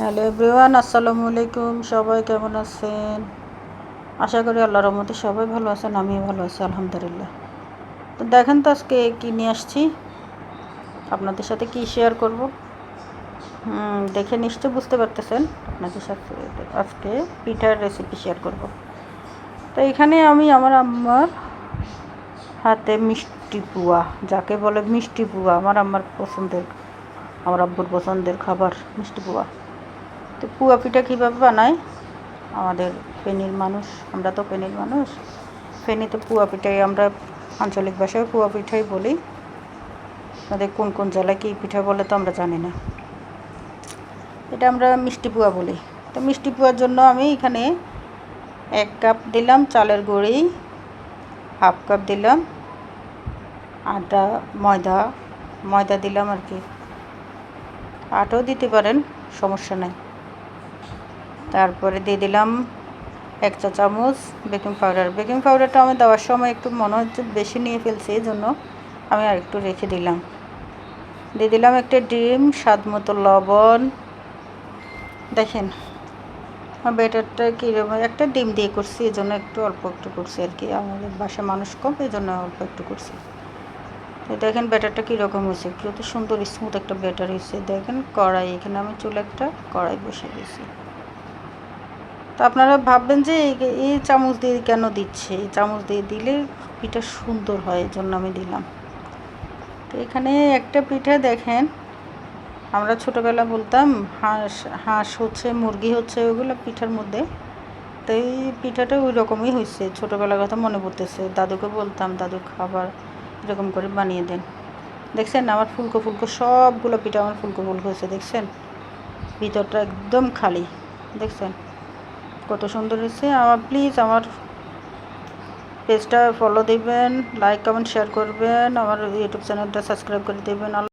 Hello everyone, আসসালামু আলাইকুম। সবাই কেমন আছেন? আশা করি আল্লাহর রহমতে সবাই ভালো আছেন, আমিও ভালো আছি, আলহামদুলিল্লাহ। তো দেখেন তো আজকে কী নিয়ে আসছি? আপনাদের সাথে কি শেয়ার করব? দেখে নিশ্চয় বুঝতে পারতেছেন। আপনাদের সাথে আজকে পিঠার রেসিপি শেয়ার করব। তো এখানে আমি আমার আম্মার হাতে মিষ্টি পুয়া, যাকে বলে মিষ্টি পুয়া, আমার আম্মার পছন্দের, আমার আব্বুর পছন্দের খাবার, মিষ্টি পুয়া। তো পুয়া পিঠা কীভাবে বানায়? আমাদের ফেনীর মানুষ, আমরা তো ফেনীর মানুষ। ফেনীতে পুয়া পিঠাই আমরা আঞ্চলিক ভাষায় পুয়া পিঠাই বলি। আমাদের কোন কোন জেলায় কী পিঠা বলে তো আমরা জানি না। এটা আমরা মিষ্টি পুয়া বলি। তো মিষ্টি পুয়ার জন্য আমি এখানে এক কাপ দিলাম চালের গুঁড়ি, হাফ কাপ দিলাম আটা ময়দা ময়দা দিলাম আর কি। আটাও দিতে পারেন, সমস্যা নাই। তারপরে দিয়ে দিলাম এক চা চামচ বেকিং পাউডার। বেকিং পাউডারটা আমি দেওয়ার সময় একটু মনে হচ্ছে বেশি নিয়ে ফেলছি এই জন্য আমি আর একটু রেখে দিলাম। দিয়ে দিলাম একটা ডিম, স্বাদ মতো লবণ। দেখেন বেটারটা কীরকম, একটা ডিম দিয়ে করছি এই জন্য একটু অল্প একটু করছি আর কি। আমাদের বাসায় মানুষ কম এই জন্য অল্প একটু করছি। তো দেখেন ব্যাটারটা কীরকম হয়েছে, কত সুন্দর স্মুথ একটা ব্যাটার হয়েছে। দেখেন কড়াই, এখানে আমি চুলে একটা কড়াই বসে দিয়েছি। তো আপনারা ভাববেন যে এই চামচ দিয়ে কেন দিচ্ছে? এই চামচ দিয়ে দিলে পিঠা সুন্দর হয়, এই জন্য আমি দিলাম। তো এখানে একটা পিঠা দেখেন, আমরা ছোটোবেলা বলতাম হাঁস হাঁস হচ্ছে, মুরগি হচ্ছে ওগুলো পিঠার মধ্যে। তো এই পিঠাটা ওই রকমই হয়েছে ছোটোবেলার কথা মনে পড়তেছে। দাদুকে বলতাম, দাদু, খাবার এরকম করে বানিয়ে দেন। দেখছেন, আমার ফুলকো ফুলকো সবগুলো পিঠা আমার ফুলকো ফুলকো হয়েছে, দেখছেন? ভিতরটা একদম খালি, দেখছেন? কত সুন্দর হয়েছে। আমার প্লিজ আমার পেজটা ফলো দিবেন লাইক কমেন্ট শেয়ার করবেন, আমার ইউটিউব চ্যানেলটা সাবস্ক্রাইব করে দেবেন।